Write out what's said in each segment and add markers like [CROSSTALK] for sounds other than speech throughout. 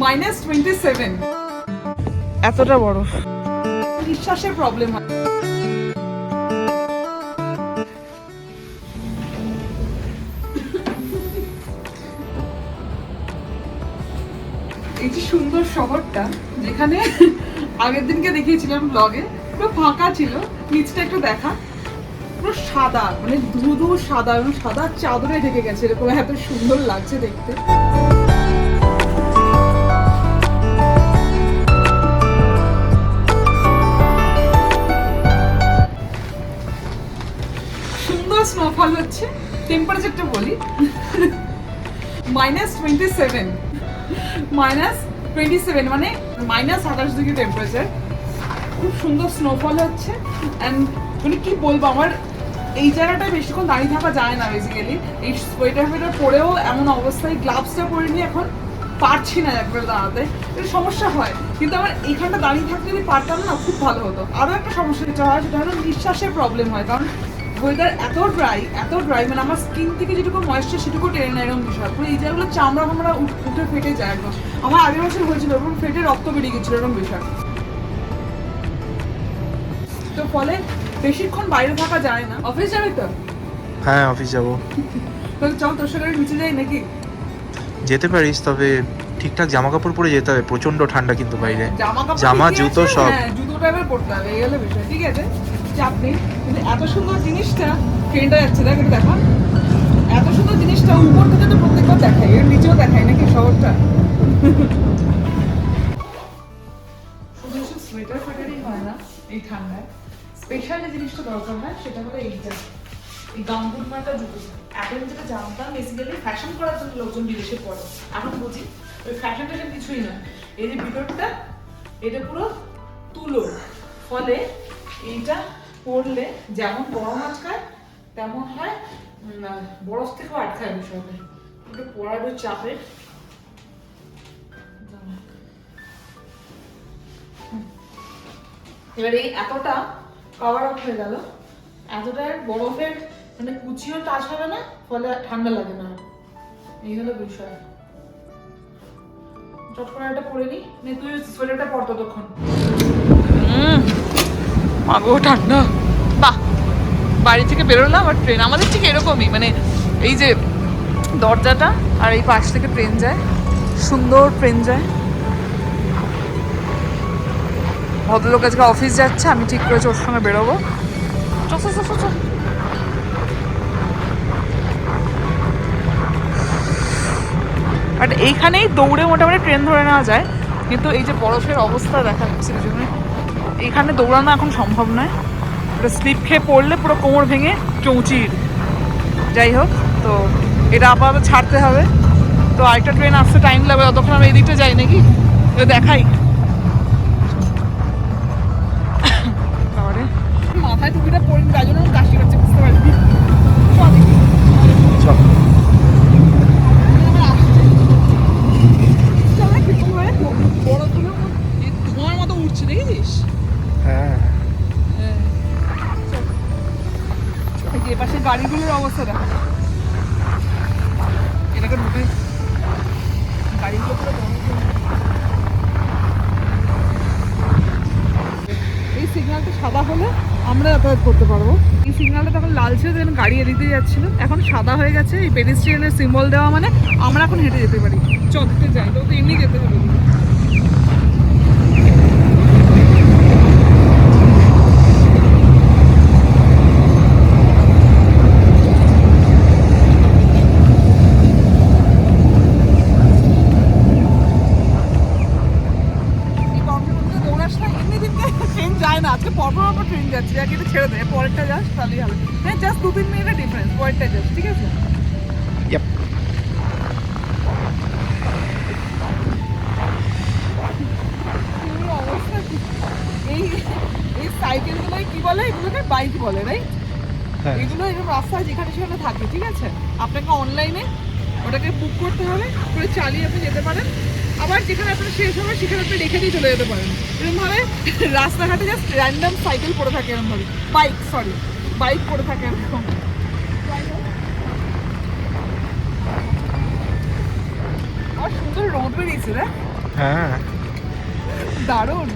Minus twenty seven এতটা বড়। নিঃশ্বাসের প্রবলেম হয়। এই যে সুন্দর শহরটা যেখানে আগের দিনকে দেখিয়েছিলাম ব্লগে পুরো ফাঁকা ছিল নিচটা একটু দেখা। পুরো সাদা মানে ধুধু সাদা এবং সাদা চাদরে ঢেকে গেছে এরকম এত সুন্দর লাগছে দেখতে। স্নোফল হচ্ছে। টেম্পারেচারটা বলি। Minus twenty seven minus twenty seven মানে মাইনাস সাতাশ ডিগ্রি টেম্পারেচার খুব সুন্দর স্নোফল হচ্ছে। অ্যান্ড মানে কি বলব, আমার এই জায়গাটায় বেশিক্ষণ দাঁড়িয়ে থাকা যায় না বেসিক্যালি এই সোয়েটার ফোয়েটার পরেও এমন অবস্থায় গ্লাভসটা পরে নিয়ে এখন পারছি না একবার দাঁড়াতে। একটু সমস্যা হয়। কিন্তু আমার এইখানটা দাঁড়িয়ে থাকতে যদি পারতাম না, খুব ভালো হতো। আরও একটা সমস্যা যেটা হয়, সেটা হলো নিঃশ্বাসের প্রবলেম হয়। কারণ ওয়েদার এত ড্রাই এত ড্রাই মানে আমার স্কিন থেকে যেটুকু ময়েশ্চার সেটুকু টেনে নেয় এরকম বিষয়। পুরো এই জায়গাগুলো চামড়া ফামড়া উঠে ফেটে যায় একদম। আমার আগের বছর হয়েছিল এরকম ফেটে রক্ত বেরিয়ে গেছিল এরকম বিষয়। তো ফলে বেশিক্ষণ বাইরে থাকা যায় না। অফিস যাবে তো? হ্যাঁ অফিস যাব। তো চল তোর সাথে নিচে যাই নাকি? যেতে পারিস তবে ঠিকঠাক জামা কাপড় পরে যেতে হবে। প্রচণ্ড ঠান্ডা কিন্তু বাইরে। জামা জামা, জুতো সব। হ্যাঁ জুতোটা এবার পড়তে হবে এই হলো বিষয়। ঠিক আছে? চাপ নেই। এত সুন্দর জিনিসটা ট্রেনটা যাচ্ছে, দেখ এটা দেখা। এত সুন্দর জিনিসটা উপর থেকে তো প্রত্যেকবার দেখাই এর নিচেও দেখাই নাকি শহরটা? সোয়েটার ফোয়েটারই হয় না এই ঠান্ডায়। স্পেশাল জিনিসটা দরকার হয়, সেটা হলো এইটা এই গাম্বুট মার্কা এখন যেটা জানতাম বেসিক্যালি ফ্যাশন করার জন্য লোকজন বিদেশে পড়ে। এখন বুঝি, ওই ফ্যাশন ট্যাশন কিছুই না এই ভিতরটা, এটা পুরো তুলো। ফলে এইটা পরলে যেমন বড় গরম আটকায় তেমন হয় বরফ থেকেও আটকায় বিষয়টা। এটা পরার ওই চাপে এবার এই এতটা কভার আপ হয়ে গেল, এতটা বরফের মানে কুচিও টাচ হবে না, ফলে ঠান্ডা লাগে না। এই হলো বিষয়। চট করে একটা পরে নে। তুই সোয়েটারটা পর ততক্ষণ। মাগো ঠান্ডা। বাহ বাড়ি থেকে বেরোলাম আর ট্রেন আমাদের ঠিক এরকমই মানে এই যে দরজাটা আর এই পাশ থেকে ট্রেন যায় সুন্দর ট্রেন যায়। ভদ্রলোক আজকে অফিস যাচ্ছে আমি ঠিক করেছি ওর সঙ্গে বেরোবো। চল চল চল, বাট এইখানেই দৌড়ে মোটামুটি ট্রেন ধরে নেওয়া যায় কিন্তু এই যে বরফের অবস্থা দেখা যাচ্ছে জন্য এইখানে দৌড়ানো এখন সম্ভব নয়। পুরো স্লিপ খেয়ে পড়লে পুরো কোমর ভেঙে চৌচির। যাই হোক তো এটা আপাতত ছাড়তে হবে। তো আরেকটা ট্রেন আসতে টাইম লাগবে ততক্ষণ আমরা এদিকটা যাই নাকি? তো দেখাই। মাথায় টুপিটা পড়ে তাই জন্য কাশি করছে বুঝতে পারছি বড় ধোঁয়ার মতো উঠছে দেখেছিস হ্যাঁ এই যে গাড়িগুলোর অবস্থা দেখা এটাকে ঢুকে গাড়িগুলো এই সিগন্যালটা সাদা হলে আমরা যাতায়াত করতে পারব এই সিগন্যালটা তখন লাল ছিল যেন গাড়ি এদিকে যাচ্ছিল। এখন সাদা হয়ে গেছে, এই পেডিস্ট্রিয়ানের সিম্বল দেওয়া মানে আমরা এখন হেঁটে যেতে পারি। চলতে যাই তো এমনি যেতে হবে। Yep. এই এই সাইকেলগুলোই কি বলে? এগুলোকে বাইক বলে রাইট হ্যাঁ। এগুলো এরকম রাস্তায় যেখানে সেখানে থাকে ঠিক আছে? আপনাকে অনলাইনে ওটাকে বুক করতে হবে করে চালিয়ে আপনি যেতে পারেন। আবার যেখানে আপনার শেষ হবে সেখানে আপনি রেখে দিয়ে চলে যেতে পারেন। এরকমভাবে রাস্তাঘাটে জাস্ট র্যান্ডাম সাইকেল পড়ে থাকে এরকমভাবে বাইক সরি বাইক পড়ে থাকে এরকম। সুন্দর রোদ বেরিয়েছে রে। হ্যাঁ। দারুণ।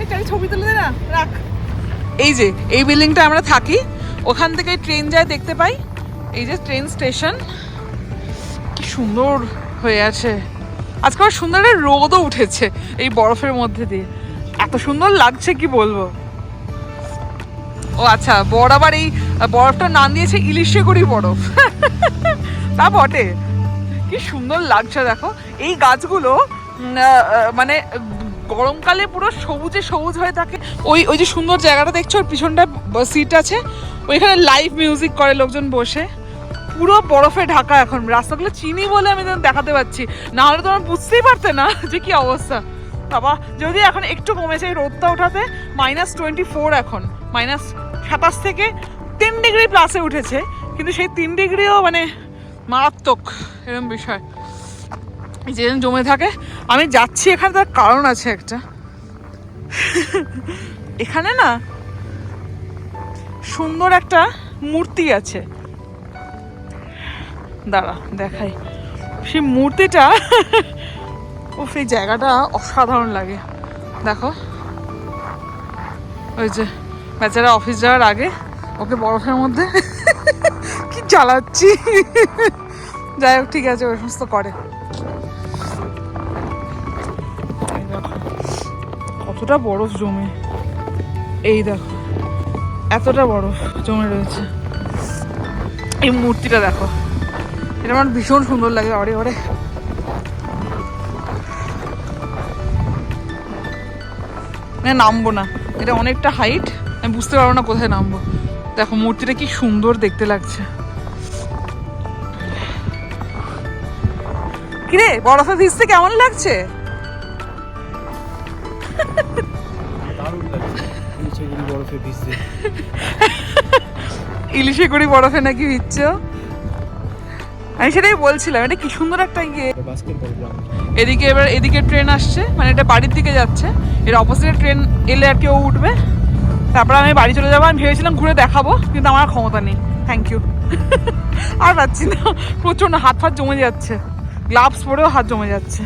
এই চারি ছবি তুলে না রাখ। এই যে এই বিল্ডিংটা আমরা থাকি ওখান থেকে ট্রেন যায় দেখতে পাই। এই যে ট্রেন স্টেশন। কি সুন্দর হয়ে আছে। আজকে আবার সুন্দর রোদও উঠেছে এই বরফের মধ্যে দিয়ে। এত সুন্দর লাগছে কি বলব? ও আচ্ছা বড় আবার এই বরফটার নাম দিয়েছে ইলিশে করি বরফ। [LAUGHS] তা বটে। কি সুন্দর লাগছে দেখো। এই গাছগুলো মানে গরমকালে পুরো সবুজে সবুজ হয়ে থাকে। ওই ওই যে সুন্দর জায়গাটা দেখছ পিছনটা সিট আছে। ওইখানে লাইভ মিউজিক করে লোকজন বসে। পুরো বরফে ঢাকা এখন। রাস্তাগুলো চিনি বলে আমি তোমাদের দেখাতে পাচ্ছি না হলে তোমার বুঝতেই পারতে না যে কি অবস্থা। বাবা, যদি এখন একটু কমেছে রোদটা ওঠাতে মাইনাস টোয়েন্টি ফোর এখন। মাইনাস সাতাশ থেকে তিন ডিগ্রি প্লাসে উঠেছে। কিন্তু সেই তিন ডিগ্রিও মানে মারাত্মক এরকম বিষয়। এই যে জমে থাকে, আমি যাচ্ছি এখানে, তার কারণ আছে একটা। এখানে না সুন্দর একটা মূর্তি আছে। দাঁড়া, দেখাই। সেই মূর্তিটা ও সেই জায়গাটা অসাধারণ লাগে। দেখো। ওই যে বেচারা অফিস যাওয়ার আগে, ওকে বরফের মধ্যে কি জ্বালাচ্ছি। যাই হোক, ঠিক আছে, ওই সমস্ত করে। কতটা বরফ জমে। এই দেখো, এতটা বরফ জমে রয়েছে। এই মূর্তিটা দেখো, এটা আমার ভীষণ সুন্দর লাগে অরে অরে মানে নামবো না, এটা অনেকটা হাইট আমি বুঝতে পারব না কোথায় নামবো। দেখো, মূর্তিটা কি সুন্দর দেখতে লাগছে। কিরে বরফে ভিজতে কেমন লাগছে? বরফে [LAUGHS] ভিজতে ইলিশে করি বরফে নাকি ভিজছ? আমি সেটাই বলছিলাম এটা কি সুন্দর একটা ইয়ে। এদিকে এবার এদিকে ট্রেন আসছে মানে এটা বাড়ির দিকে যাচ্ছে। এর অপোজিটে ট্রেন এলে আর কেউ উঠবে। তারপর আমি বাড়ি চলে যাব আমি ভেবেছিলাম ঘুরে দেখাবো কিন্তু আমার ক্ষমতা নেই। থ্যাংক ইউ [LAUGHS] আর পাচ্ছি না। প্রচণ্ড হাত ফাত জমে যাচ্ছে। গ্লাভস পরেও হাত জমে যাচ্ছে।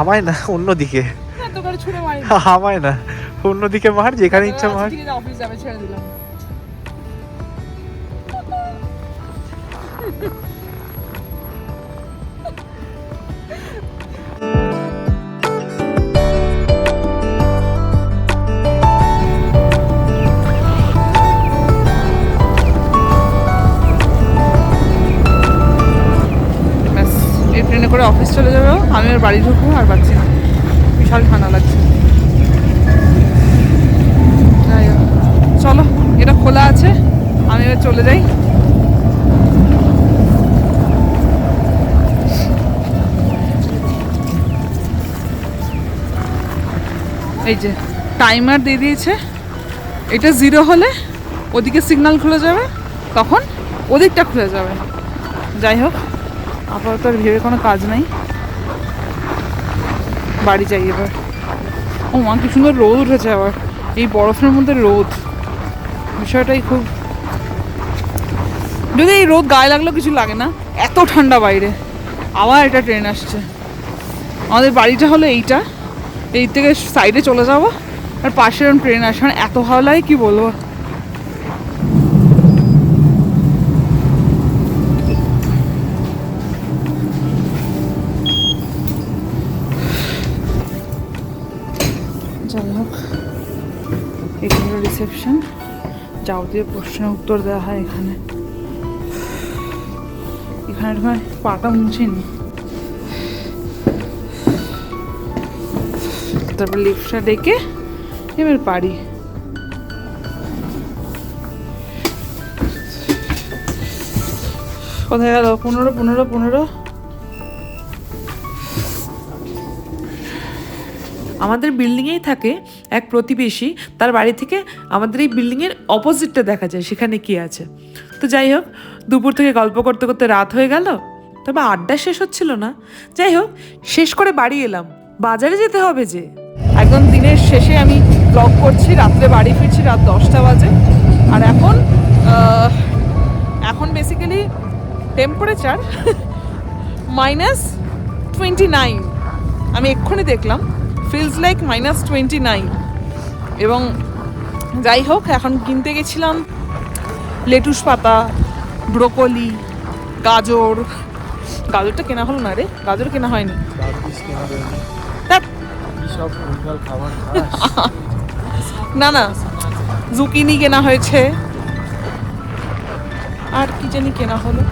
আমায় না অন্যদিকে। আমায় না অন্যদিকে মার যেখানে ইচ্ছা মার। অফিস যাবে ছেড়ে দিলাম। চলে যাবে আমি আর বাড়ি ঢুকবো আর পাচ্ছি না। বিশাল ঠান্ডা লাগছে। যাই হোক, চলো এটা খোলা আছে। আমি এবার চলে যাই। এই যে টাইমার দিয়ে দিয়েছে। এটা জিরো হলে ওদিকে সিগন্যাল খুলে যাবে তখন ওদিকটা খুলে যাবে। যাই হোক। আপাতত আর ভেবে কোনো কাজ নাই। বাড়ি যাই এবার। ও মা, কি সুন্দর রোদ উঠেছে আবার। এই বরফের মধ্যে রোদ। বিষয়টাই খুব যদি এই রোদ গায়ে লাগলেও কিছু লাগে না, এত ঠান্ডা বাইরে। আবার এটা ট্রেন আসছে। আমাদের বাড়িটা হলো এইটা। এই থেকে সাইডে চলে যাব। আর পাশে ট্রেন আসে। মানে এত ভালো লাগে, কি বলব? যাই হোক, এখানে রিসেপশন যাবতীয় প্রশ্নের উত্তর দেওয়া হয় এখানে। এখানে পাটা মুছিনি। তারপর লিফটটা ডেকে এবার পারি কোথায় গেল? পনেরো পনেরো পনেরো। আমাদের বিল্ডিংয়েই থাকে এক প্রতিবেশী, তার বাড়ি থেকে আমাদের এই বিল্ডিংয়ের অপোজিটটা দেখা যায়, সেখানে কি আছে। তো যাই হোক, দুপুর থেকে গল্প করতে করতে রাত হয়ে গেল, তবে আড্ডা শেষ হচ্ছিল না। যাই হোক, শেষ করে বাড়ি এলাম। বাজারে যেতে হবে যে। একদম দিনের শেষে আমি ব্লগ করছি, রাত্রে বাড়ি ফিরছি, রাত দশটা বাজে। আর এখন এখন basically temperature minus twenty nine আমি এক্ষুনি দেখলাম। Feels like minus twenty nine এবং যাই হোক এখন কিনতে গেছিলাম লেটুস পাতা ব্রোকলি গাজর। গাজরটা কেনা হলো না রে? গাজর কেনা হয়নি। না না। জুকিনি কেনা হয়েছে। আর কি জানি কেনা হলো।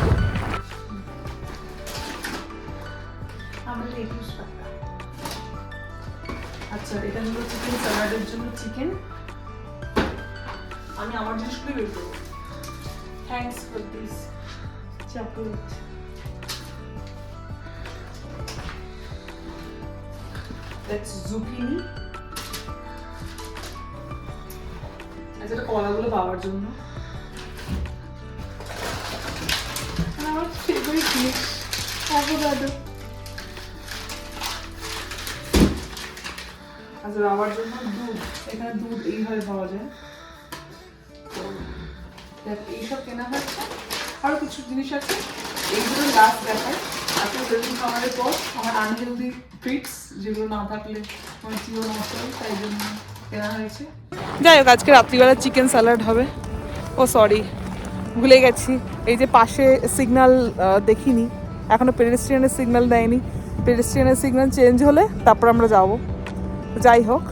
চিকেন জন্য চিকেন আমি আমার জিনিসগুলো বের করব। থ্যাংকস ফর দিস চকলেট আচ্ছা এটা কলাগুলো পাওয়ার জন্য। আমার ফেভারিট অ্যাভোকাডো আচ্ছা বাবার জন্য দুধ, এখানে দুধ এইভাবে পাওয়া যায়। এইসব কেনা হচ্ছে। কিছু জিনিস আছে, এইগুলো লাস্ট দেখায় খাবারের পর আমার আনহেলদি ট্রিটস যেগুলো না থাকলে আমার নষ্ট হয়, তাই জন্য কেনা হয়েছে। যাই হোক, আজকে রাত্রিবেলা চিকেন স্যালাড হবে। ও সরি ভুলে গেছি। এই যে পাশে সিগনাল দেখিনি। এখনও পেডেস্ট্রিয়ানের সিগনাল দেয়নি। পেডেস্ট্রিয়ানের সিগনাল চেঞ্জ হলে তারপর আমরা যাব। যাই হোক,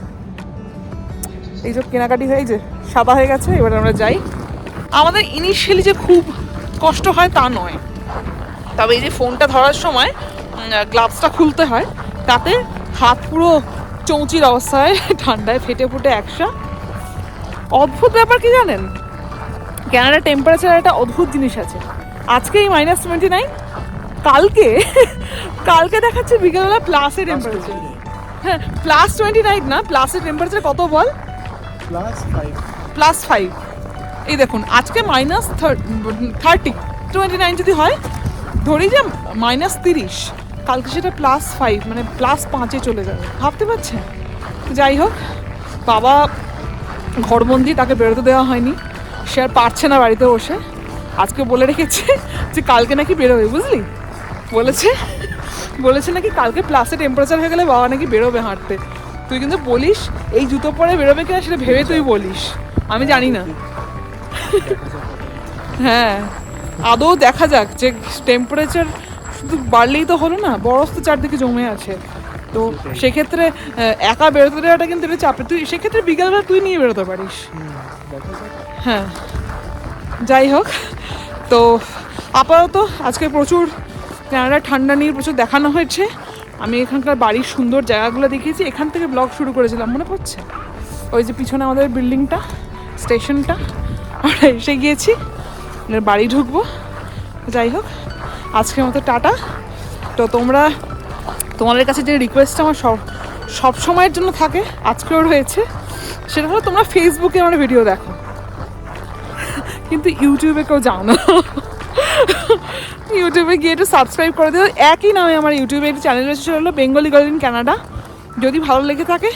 এই যে কেনাকাটি হয়ে যে সাদা হয়ে গেছে, এবার আমরা যাই। আমাদের ইনিশিয়ালি যে খুব কষ্ট হয় তা নয়। তবে এই যে ফোনটা ধরার সময় গ্লাভসটা খুলতে হয়, তাতে হাত পুরো চৌচির অবস্থায়, ঠান্ডায় ফেটে ফুটে একসা। অদ্ভুত ব্যাপার কি জানেন? ক্যানাডা টেম্পারেচার একটা অদ্ভুত জিনিস আছে। আজকে এই মাইনাস টোয়েন্টি নাইন কালকে কালকে দেখাচ্ছে বিকেলবেলা প্লাসের টেম্পারেচার হ্যাঁ প্লাস টোয়েন্টি নাইন না প্লাসের টেম্পারেচার কত বল? প্লাস ফাইভ প্লাস ফাইভ এই দেখুন আজকে মাইনাস থার্টি টোয়েন্টি নাইন যদি হয় ধরি যে মাইনাস তিরিশ কালকে সেটা প্লাস ফাইভ মানে প্লাস পাঁচে চলে যাবে। ভাবতে পারছেন? যাই হোক বাবা ঘরবন্দি তাকে বেরোতে দেওয়া হয়নি। সে আর পারছে না বাড়িতে বসে। আজকে বলে রেখেছে যে কালকে নাকি বেরোবে বুঝলি? বলেছে। বলেছে নাকি কালকে প্লাসে টেম্পারেচার হয়ে গেলে বাবা নাকি বেরোবে হাঁটতে। তুই কিন্তু বলিস, এই জুতো পরে বেরোবে কিনা সেটা ভেবে তুই বলিস। আমি জানি না। হ্যাঁ আদৌ দেখা যাক যে টেম্পারেচার শুধু বাড়লেই তো হলো না, বরফ তো চারদিকে জমে আছে। তো সেক্ষেত্রে একা বেরোতে দেওয়াটা কিন্তু একটু চাপে তুই সেক্ষেত্রে বিকালবেলা তুই নিয়ে বেরোতে পারিস। হ্যাঁ যাই হোক। তো আপাতত আজকে প্রচুর কানাডা ঠান্ডা নিয়ে প্রচুর দেখানো হয়েছে। আমি এখানকার বাড়ির সুন্দর জায়গাগুলো দেখিয়েছি। এখান থেকে ব্লগ শুরু করেছিলাম, মনে পড়ছে? ওই যে পিছনে আমাদের বিল্ডিংটা, স্টেশনটা। আমরা এসে গিয়েছি বাড়ি ঢুকবো। যাই হোক, আজকের মতো টাটা। তো তোমরা, তোমাদের কাছে যে রিকোয়েস্টটা আমার সব সব সময়ের জন্য থাকে, আজকেও রয়েছে, সেটা হলো তোমরা ফেসবুকে আমার ভিডিও দেখো। কিন্তু ইউটিউবে কেউ যাও না। ইউটিউবে গিয়ে একটু সাবস্ক্রাইব করে দিও। একই নামে আমার ইউটিউবে একটি চ্যানেল রয়েছে, সেটা হলো বেঙ্গলি গার্ল ইন কানাডা যদি ভালো লেগে থাকে,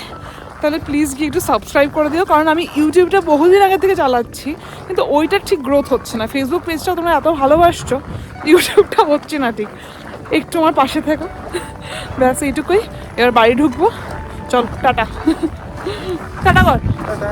তাহলে প্লিজ গিয়ে একটু সাবস্ক্রাইব করে দিও। কারণ আমি ইউটিউবটা বহুদিন আগে থেকে চালাচ্ছি, কিন্তু ওইটার ঠিক গ্রোথ হচ্ছে না। ফেসবুক পেজটা তোমরা এত ভালোবাসছো ইউটিউবটা হচ্ছে না ঠিক। একটু আমার পাশে থেকো। ব্যাস, এইটুকুই। এবার বাড়ি ঢুকবো। চল, টাটা। টাটা কর। টাটা।